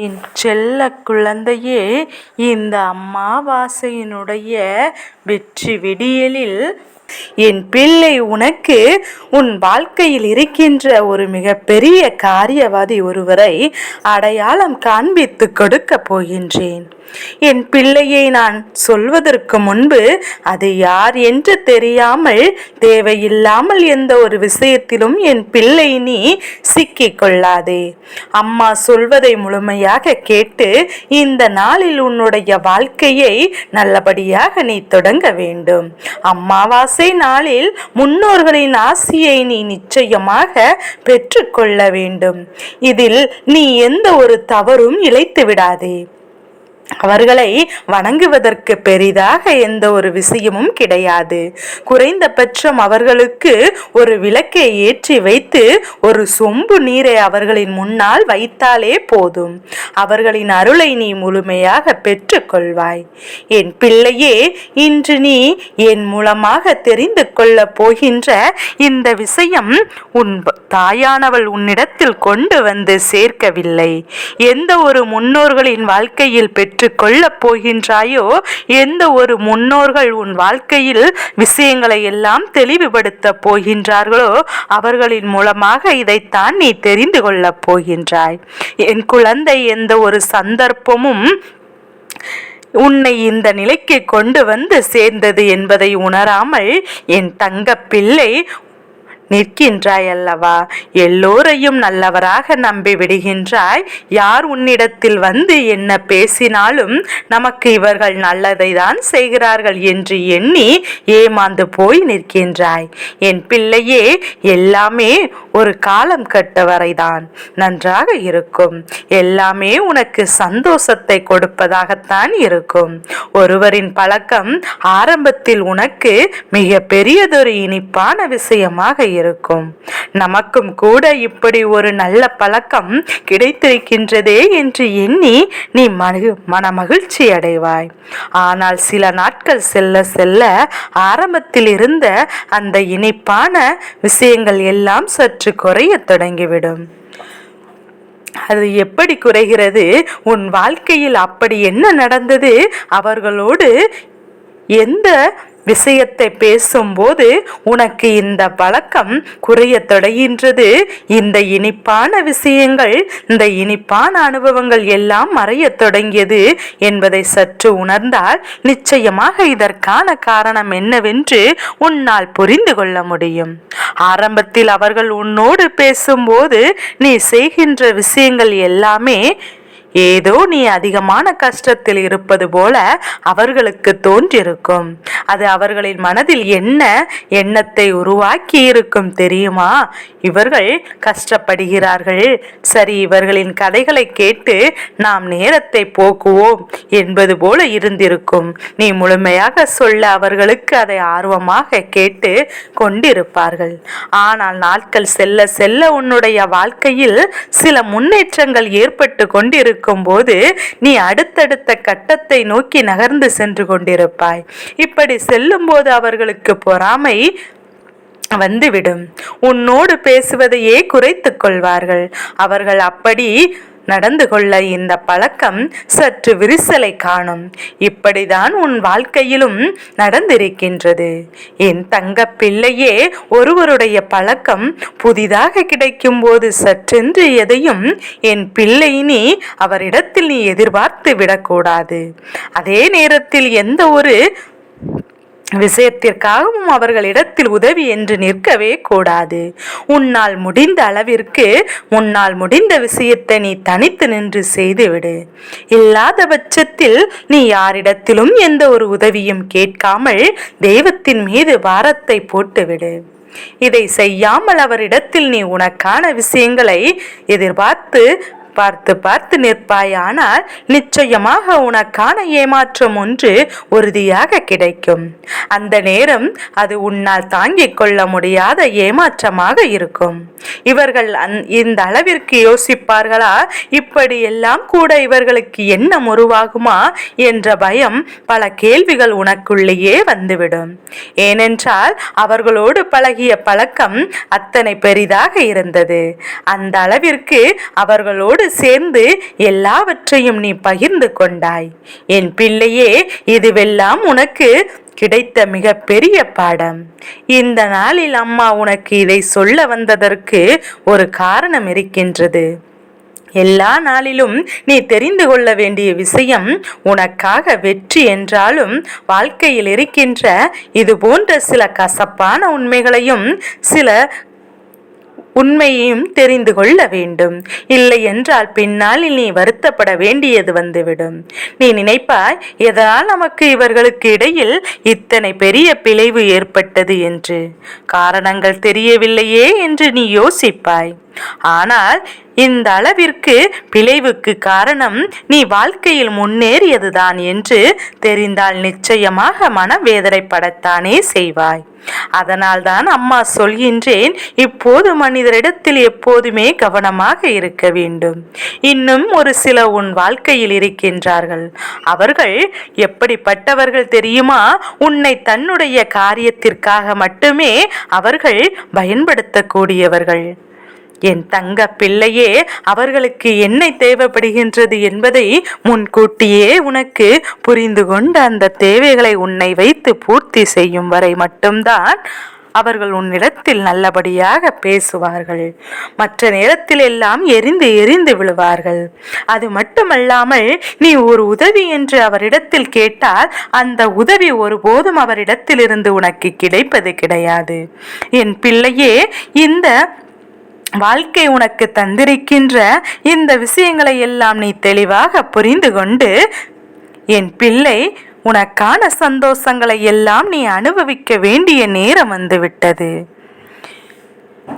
என் செல்ல குழந்தையே இந்த அம்மாவாசையினுடைய வெற்றி விடியலில் என் பிள்ளை உனக்கு உன் வாழ்க்கையில் இருக்கின்ற ஒரு மிகப்பெரிய காரியவாதி ஒருவரை அடையாளம் காண்பித்து கொடுக்க போகின்றேன். என் பிள்ளையை நான் சொல்வதற்கு முன்பு அது யார் என்று தெரியாமல் தேவையில்லாமல் எந்த ஒரு விஷயத்திலும் என் பிள்ளை நீ சிக்கிக் கொள்ளாதே. அம்மா சொல்வதை முழுமையாக கேட்டு இந்த நாளில் உன்னுடைய வாழ்க்கையை நல்லபடியாக நீ தொடங்க வேண்டும். அம்மாவாசை நாளில் முன்னோர்களின் ஆசியை நீ நிச்சயமாக பெற்றுக்கொள்ள வேண்டும். இதில் நீ எந்த ஒரு தவறும் இழைத்து விடாதே அவர்களை வணங்குவதற்கு பெரிதாக எந்த ஒரு விஷயமும் கிடையாது. குறைந்தபட்சம் அவர்களுக்கு ஒரு விளக்கை ஏற்றி வைத்து ஒரு சொம்பு நீரை அவர்களின் முன்னால் வைத்தாலே போதும். அவர்களின் அருளை நீ முழுமையாக பெற்றுக்கொள்வாய். என் பிள்ளையே இன்று நீ என் மூலமாக தெரிந்து கொள்ளப் போகின்ற இந்த விஷயம் உன் தாயானவள் உன்னிடத்தில் கொண்டு வந்து சேர்க்கவில்லை. எந்த ஒரு முன்னோர்களின் வாழ்க்கையில் பெற்று பெற்றுக்கொள்ளப் போகின்றாயோ? எந்த ஒரு முன்னோர்கள் உன் வாழ்க்கையில் விஷயங்களை எல்லாம் தெளிவுபடுத்த போகின்றார்களோ அவர்களின் மூலமாக இதைத்தான் நீ தெரிந்து கொள்ளப் போகின்றாய். என் குழந்தை எந்த ஒரு சந்தர்ப்பமும் உன்னை இந்த நிலைக்கு கொண்டு வந்து சேர்ந்தது என்பதை உணராமல் என் தங்க பிள்ளை நிற்கின்றாய் அல்லவா எல்லோரையும் நல்லவராக நம்பி விடுகின்றாய் யார் உன்னிடத்தில் வந்து என்ன பேசினாலும் நமக்கு இவர்கள் நல்லதை தான் செய்கிறார்கள் என்று எண்ணி ஏமாந்து போய் நிற்கின்றாய். என் பிள்ளையே எல்லாமே ஒரு காலம் கட்ட வரைதான் நன்றாக இருக்கும். எல்லாமே உனக்கு சந்தோஷத்தை கொடுப்பதாகத்தான் இருக்கும். ஒருவரின் பழக்கம் ஆரம்பத்தில் உனக்கு மிக பெரியதொரு இனிப்பான விஷயமாக இருக்கும். நமக்கும் கூட இப்படி ஒரு நல்ல பழக்கம் கிடைத்திருக்கின்றதே என்று எண்ணி நீ மனு மனமகிழ்ச்சி அடைவாய். ஆனால் சில நாட்கள் செல்ல செல்ல ஆரம்பத்தில் இருந்த அந்த இனிப்பான விஷயங்கள் எல்லாம் சற்று குறைய தொடங்கிவிடும். அது எப்படி குறைகிறது? உன் வாழ்க்கையில் அப்படி என்ன நடந்தது? அவர்களோடு எந்த விஷயத்தை பேசும்போது உனக்கு இந்த பழக்கம் குறைய தொடங்கின்றது. இந்த இனிப்பான விஷயங்கள் இந்த இனிப்பான அனுபவங்கள் எல்லாம் மறைய தொடங்கியது என்பதை சற்று உணர்ந்தால் நிச்சயமாக இதற்கான காரணம் என்னவென்று உன்னால் புரிந்து கொள்ள முடியும். ஆரம்பத்தில் அவர்கள் உன்னோடு பேசும்போது நீ செய்கின்ற விஷயங்கள் எல்லாமே ஏதோ நீ அதிகமான கஷ்டத்தில் இருப்பது போல அவர்களுக்கு தோன்றிருக்கும். அது அவர்களின் மனதில் என்ன எண்ணத்தை உருவாக்கி இருக்கும் தெரியுமா? இவர்கள் கஷ்டப்படுகிறார்கள். சரி இவர்களின் கதைகளை கேட்டு நாம் நேரத்தை போக்குவோம் என்பது போல இருந்திருக்கும். நீ முழுமையாக சொல்ல அவர்களுக்கு அதை ஆர்வமாக கேட்டு கொண்டிருப்பார்கள். ஆனால் நாட்கள் செல்ல செல்ல உன்னுடைய வாழ்க்கையில் சில முன்னேற்றங்கள் ஏற்பட்டு கொண்டிருக்கும். இருக்கும்போது நீ அடுத்தடுத்த கட்டத்தை நோக்கி நகர்ந்து சென்று கொண்டிருப்பாய். இப்படி செல்லும்போது அவர்களுக்கு பொறாமை வந்துவிடும். உன்னோடு பேசுவதையே குறைத்துக் கொள்வார்கள். அவர்கள் அப்படி நடந்து கொள்ள இந்த பழக்கம் சற்று விரிசலை காணும். இப்படிதான் உன் வாழ்க்கையிலும் நடந்திருக்கின்றது. என் தங்க பிள்ளையே ஒருவருடைய பழக்கம் புதிதாக கிடைக்கும் போது சற்றென்று எதையும் என் பிள்ளை நீ அவரிடத்தில் நீ எதிர்பார்த்து விடக்கூடாது. அதே நேரத்தில் எந்த ஒரு விஷயத்திற்காகவும் அவர்களிடத்தில் உதவி என்று நிற்கவே கூடாது. உன்னால் முடிந்த அளவிற்கு உன்னால் முடிந்த விஷயத்தை நீ தனித்து நின்று செய்துவிடு. இல்லாத பட்சத்தில் நீ யாரிடத்திலும் எந்த ஒரு உதவியும் கேட்காமல் தெய்வத்தின் மீது பாரத்தை போட்டுவிடு. இதை செய்யாமல் அவரிடத்தில் நீ உனக்கான விஷயங்களை எதிர்பார்த்து பார்த்து பார்த்து நிற்பாயானால் நிச்சயமாக உனக்கான ஏமாற்றம் ஒன்று உறுதியாக கிடைக்கும். அந்த நேரம் அது உன்னால் தாங்கிக் கொள்ள முடியாத ஏமாற்றமாக இருக்கும். இவர்கள் இந்த அளவிற்கு யோசிப்பார்களா? இப்படி எல்லாம் கூட இவர்களுக்கு என்ன உருவாகுமா? என்ற பயம் பல கேள்விகள் உனக்குள்ளேயே வந்துவிடும். ஏனென்றால் அவர்களோடு பழகிய பழக்கம் அத்தனை பெரிதாக இருந்தது. அந்த அளவிற்கு அவர்களோடு என்னோடு சேர்ந்து எல்லாவற்றையும் நீ பகிர்ந்து கொண்டாய். என் பிள்ளையே இதுவெல்லாம் உனக்கு கிடைத்த மிக பெரிய பாடம். இந்த நாளில் அம்மா உனக்கு இதை சொல்ல வந்ததற்கு ஒரு காரணம் இருக்கின்றது. எல்லா நாளிலும் நீ தெரிந்து கொள்ள வேண்டிய விஷயம் உனக்காக வெற்றி என்றாலும் வாழ்க்கையில் இருக்கின்ற இது போன்ற சில கசப்பான உண்மைகளையும் சில உண்மையையும் தெரிந்து கொள்ள வேண்டும். இல்லை என்றால் பின்னால் நீ வருத்தப்பட வேண்டியது வந்துவிடும். நீ நினைப்பாய் எதனால் நமக்கு இவர்களுக்கு இடையில் இத்தனை பெரிய பிழைவு ஏற்பட்டது என்று? காரணங்கள் தெரியவில்லையே என்று நீ யோசிப்பாய். ஆனால் இந்த அளவிற்கு பிழைவுக்கு காரணம் நீ வாழ்க்கையில் முன்னேறியதுதான் என்று தெரிந்தால் நிச்சயமாக மனவேதனைப்படத்தானே செய்வாய். அதனால்தான் அம்மா சொல்கின்றேன் இப்போது மனிதரிடத்தில் எப்போதுமே கவனமாக இருக்க வேண்டும். இன்னும் ஒரு சில உன் வாழ்க்கையில் இருக்கின்றார்கள். அவர்கள் எப்படிப்பட்டவர்கள் தெரியுமா? உன்னை தன்னுடைய காரியத்திற்காக மட்டுமே அவர்கள் பயன்படுத்தக்கூடியவர்கள். என் தங்க பிள்ளையே அவர்களுக்கு என்ன தேவைப்படுகின்றது என்பதை முன்கூட்டியே உனக்கு புரிந்து கொண்டு அந்த தேவைகளை உன்னை வைத்து பூர்த்தி செய்யும் வரை மட்டும்தான் அவர்கள் உன்னிடத்தில் நல்லபடியாக பேசுவார்கள். மற்ற நேரத்தில் எல்லாம் எரிந்து எரிந்து விழுவார்கள். அது மட்டுமல்லாமல் நீ ஒரு உதவி என்று அவரிடத்தில் கேட்டால் அந்த உதவி ஒருபோதும் அவரிடத்திலிருந்து உனக்கு கிடைப்பது கிடையாது. என் பிள்ளையே இந்த வாழ்க்கை உனக்கு தந்திருக்கின்ற இந்த விஷயங்களை எல்லாம் நீ தெளிவாக புரிந்து கொண்டு என் பிள்ளை உனக்கான சந்தோஷங்களை எல்லாம் நீ அனுபவிக்க வேண்டிய நேரம் வந்துவிட்டது.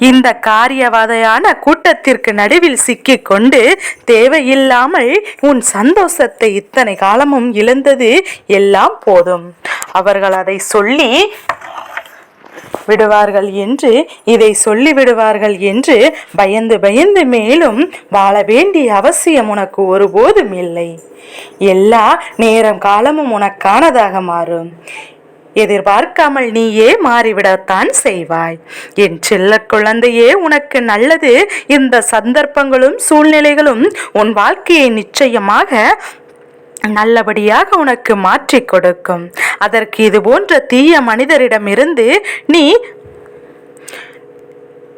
இந்த காரியவாதையான கூட்டத்திற்கு நடுவில் சிக்கிக்கொண்டு தேவையில்லாமல் உன் சந்தோஷத்தை இத்தனை காலமும் இழந்தது எல்லாம் போதும். அவர்கள் அதை சொல்லி விடுவார்கள் என்று இதை சொல்லிவிடுவார்கள் என்று பயந்து பயந்து மேலும் வாழ வேண்டிய அவசியம் உனக்கு ஒருபோதும் இல்லை. எல்லா நேரம் காலமும் உனக்கானதாக மாறும். எதிர்பார்க்காமல் நீயே மாறிவிடத்தான் செய்வாய். என் செல்ல குழந்தையே உனக்கு நல்லது. இந்த சந்தர்ப்பங்களும் சூழ்நிலைகளும் உன் வாழ்க்கையை நிச்சயமாக நல்லபடியாக உனக்கு மாற்றி கொடுக்கும். அதற்கு இது போன்ற தீய மனிதரிடமிருந்து நீ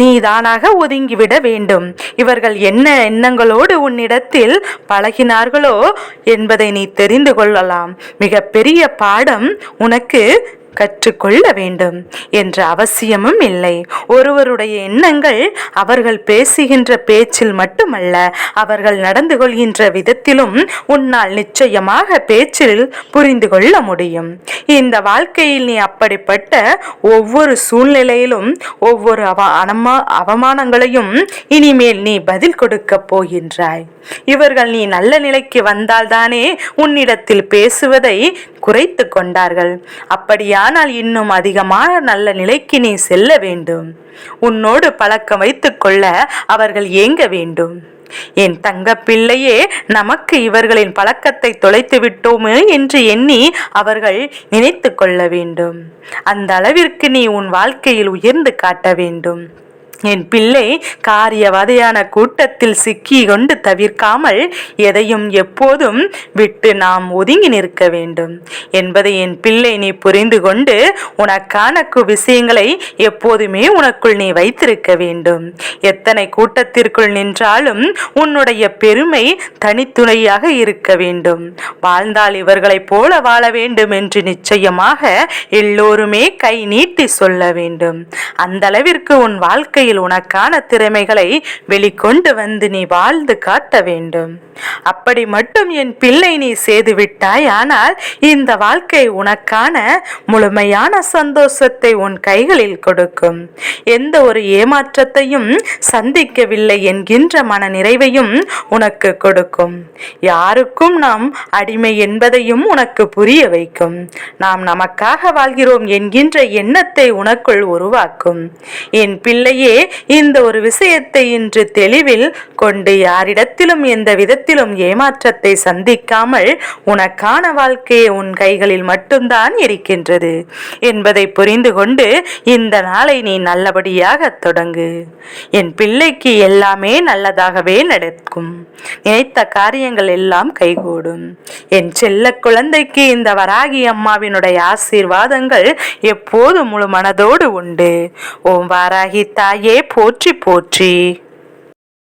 நீ தானாக ஒதுங்கிவிட வேண்டும். இவர்கள் என்ன எண்ணங்களோடு உன்னிடத்தில் பழகினார்களோ என்பதை நீ தெரிந்து கொள்ளலாம். மிக பெரிய பாடம் உனக்கு கற்றுக்கொள்ள வேண்டும் என்ற அவசியமும் இல்லை. ஒருவருடைய எண்ணங்கள் அவர்கள் பேசுகின்ற பேச்சில் மட்டுமல்ல அவர்கள் நடந்து கொள்கின்ற விதத்திலும் உன்னால் நிச்சயமாக பேச்சில் புரிந்து கொள்ள முடியும். இந்த வாழ்க்கையில் நீ அப்படிப்பட்ட ஒவ்வொரு சூழ்நிலையிலும் ஒவ்வொரு அவ அனமா அவமானங்களையும் இனிமேல் நீ பதில் கொடுக்க போகின்றாய். இவர்கள் நீ நல்ல நிலைக்கு வந்தால்தானே உன்னிடத்தில் பேசுவதை குறைத்து கொண்டார்கள். அப்படியானால் இன்னும் அதிகமான நல்ல நிலைக்கு நீ செல்ல வேண்டும். உன்னோடு பழக்கம் வைத்துக் கொள்ள அவர்கள் ஏங்க வேண்டும்? என் தங்க பிள்ளையே நமக்கு இவர்களின் பழக்கத்தை தொலைத்து விட்டோமே என்று எண்ணி அவர்கள் நினைத்து கொள்ள வேண்டும். அந்த அளவிற்கு நீ உன் வாழ்க்கையில் உயர்ந்து காட்ட வேண்டும். என் பிள்ளை காரியவதையான கூட்டத்தில் சிக்கி கொண்டு தவிர்க்காமல் எதையும் எப்போதும் விட்டு நாம் ஒதுங்கி நிற்க வேண்டும். என்பதை என் பிள்ளை நீ புரிந்து கொண்டு உனக்கான விஷயங்களை எப்போதுமே உனக்குள் நீ வைத்திருக்க வேண்டும். எத்தனை கூட்டத்திற்குள் நின்றாலும் உன்னுடைய பெருமை தனித்துணையாக இருக்க வேண்டும். வாழ்ந்தால் இவர்களைப் போல வாழ வேண்டும் என்று நிச்சயமாக எல்லோருமே கை நீட்டி சொல்ல வேண்டும். அந்த அளவிற்கு உன் வாழ்க்கை வாழ்க்கையில் உனக்கான திறமைகளை வெளிக்கொண்டு வந்து நீ வாழ்ந்து காட்ட வேண்டும். அப்படி மட்டும் என் பிள்ளை நீ செய்து விட்டாய் ஆனால் இந்த வாழ்க்கை உனக்கான முழுமையான சந்தோஷத்தை உன் கைகளில் கொடுக்கும். எந்த ஒரு ஏமாற்றத்தையும் சந்திக்கவில்லை என்கின்ற மன நிறைவையும் உனக்கு கொடுக்கும். யாருக்கும் நாம் அடிமை என்பதையும் உனக்கு புரிய வைக்கும். நாம் நமக்காக வாழ்கிறோம் என்கின்ற எண்ணத்தை உனக்குள் உருவாக்கும். என் பிள்ளையே இந்த ஒரு விஷயத்தை இன்று தெளிவில் கொண்டு யாரிடத்திலும் எந்த விதத்திலும் ஏமாற்றத்தை சந்திக்காமல் உனக்கான வாழ்க்கையை உன் கைகளில் மட்டும்தான் இருக்கின்றது என்பதை புரிந்து கொண்டு இந்த நாளை நீ நல்லபடியாக தொடங்கு. என் பிள்ளைக்கு எல்லாமே நல்லதாகவே நடக்கும். நினைத்த காரியங்கள் எல்லாம் கைகூடும். என் செல்ல குழந்தைக்கு இந்த வராகி அம்மாவினுடைய ஆசீர்வாதங்கள் எப்போது முழு மனதோடு உண்டு. ஓம் வாராகி தாயே போற்றி போற்றி.